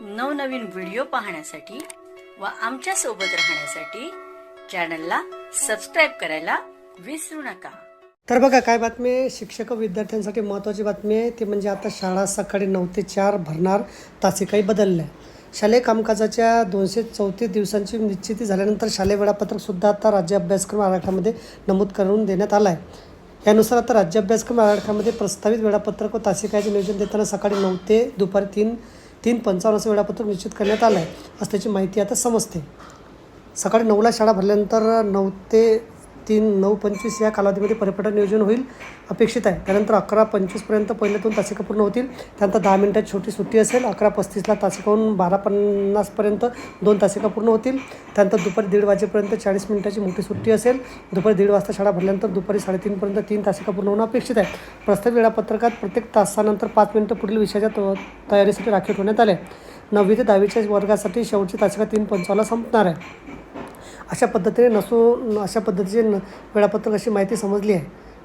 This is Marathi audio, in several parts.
नवनवीन व्हिडिओ पाहण्यासाठी व आमच्यासोबत राहण्यासाठी चॅनलला सबस्क्राईब करायला विसरू नका. तर बघा काय बातमी आहे? शिक्षक विद्यार्थ्यांसाठी महत्त्वाची बातमी आहे. ती म्हणजे आता शाळा सकाळी नऊ ते चार भरणार तासिकाही बदलल्या. शालेय कामकाजाच्या दोनशे चौतीस दिवसांची निश्चिती झाल्यानंतर शालेय वेळापत्रकसुद्धा आता राज्य अभ्यासक्रम आराखड्यामध्ये नमूद करून देण्यात आलं आहे यानुसार आता राज्य अभ्यासक्रम आराखड्यामध्ये प्रस्तावित वेळापत्रक व तासिकाचे नियोजन देताना सकाळी नऊ ते दुपारी तीन तीन पंचावन्न असं वेळापत्रक निश्चित करण्यात आलं आहे असं त्याची माहिती आता समजते. सकाळी नऊला शाळा भरल्यानंतर नऊ ते तीन नऊ पंचवीस या कालावधीमध्ये परिपटन नियोजन होईल अपेक्षित आहे. त्यानंतर अकरा पंचवीसपर्यंत पहिले दोन तासिका पूर्ण होतील. त्यानंतर दहा मिनिटात छोटी सुट्टी असेल अकरा पस्तीसला तासिकाहून बारा पन्नासपर्यंत दोन तासिका पूर्ण होतील. त्यानंतर दुपारी दीड वाजेपर्यंत चाळीस मिनिटाची मोठी सुट्टी असेल. दुपारी दीड वाजता शाळा भरल्यानंतर दुपारी साडेतीनपर्यंत तीन तासिका पूर्ण होणं अपेक्षित आहे. प्रस्तावित वेळापत्रकात प्रत्येक तासानंतर पाच मिनिटं पुढील विषयाच्या त तयारीसाठी राखीव ठेवण्यात आले. नववी ते दहावीच्या वर्गासाठी शेवटची तासिका तीन पंचावन्न संपणार आहे. अशा पद्धतीने नसून अशा पद्धतीचे न वेळापत्रक अशी माहिती समजली आहे.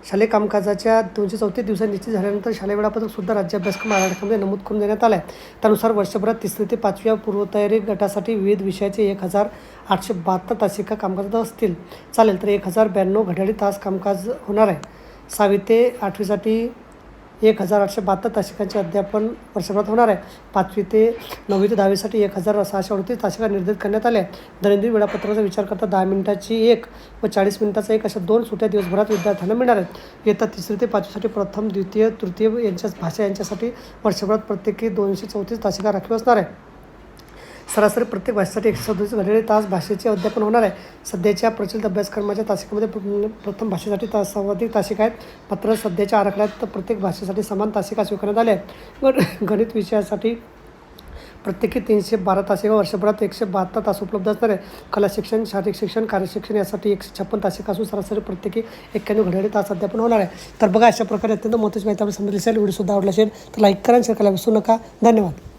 शालेय कामकाजाच्या दोनशे चौतीस दिवसात निश्चित झाल्यानंतर शालेय वेळापत्रकसुद्धा राज्य अभ्यासक्रम आराखड्यामध्ये नमूद करून देण्यात आला आहे त्यानुसार वर्षभरात तिसरी ते पाचव्या पूर्वतयारी गटासाठी विविध विषयाचे एक हजार आठशे बहात्तर तासिका कामकाजात असतील. चालेल तर एक हजार ब्याण्णव घड्याळी तास कामकाज होणार आहे. सहावी ते आठवीसाठी एक हजार आठशे बहात्तर तासिकांचे अध्यापन वर्षभरात होणार आहे. पाचवी ते नववी ते दहावीसाठी एक हजार सहाशे अडतीस तासिका निर्धारित करण्यात आल्या दैनंदिन वेळापत्राचा विचार करता दहा मिनिटाची एक व चाळीस मिनिटाचा एक अशा दोन सुट्ट्या दिवसभरात विद्यार्थ्यांना मिळणार आहेत. येत्या तिसरी ते पाचवीसाठी प्रथम द्वितीय तृतीय यांच्या भाषा यांच्यासाठी वर्षभरात प्रत्येकी दोनशे चौतीस तासिका राखीव असणार आहे सरासरी प्रत्येक भाषेसाठी एकशे सदोतीस घडलेले तास भाषेचे अध्यापन होणार आहे. सध्याच्या प्रचलित अभ्यासक्रमाच्या तासिकेमध्ये प्रथम भाषेसाठी तास सर्वाधिक तासिका आहेत. मात्र सध्याच्या आराखड्यात प्रत्येक भाषेसाठी समान तासिका स्वीकारण्यात आल्या आहेत. गणित विषयासाठी प्रत्येकी तीनशे बारा तासिका वर्षभरात एकशे बहात्तर तास उपलब्ध असणार आहे कला शिक्षण शारीरिक शिक्षण कार्यशिक्षण यासाठी एकशे छप्पन तासिका असून सरासरी प्रत्येकी एक्क्याण्णव घड्याळी तास अध्यापन होणार आहे. तर बघा अशा प्रकारे अत्यंत महत्त्वाची माहिती आपण समजली असेल. व्हिडिओसुद्धा आवडला असेल तर लाईक करा शेअर करायला विसरू नका. धन्यवाद.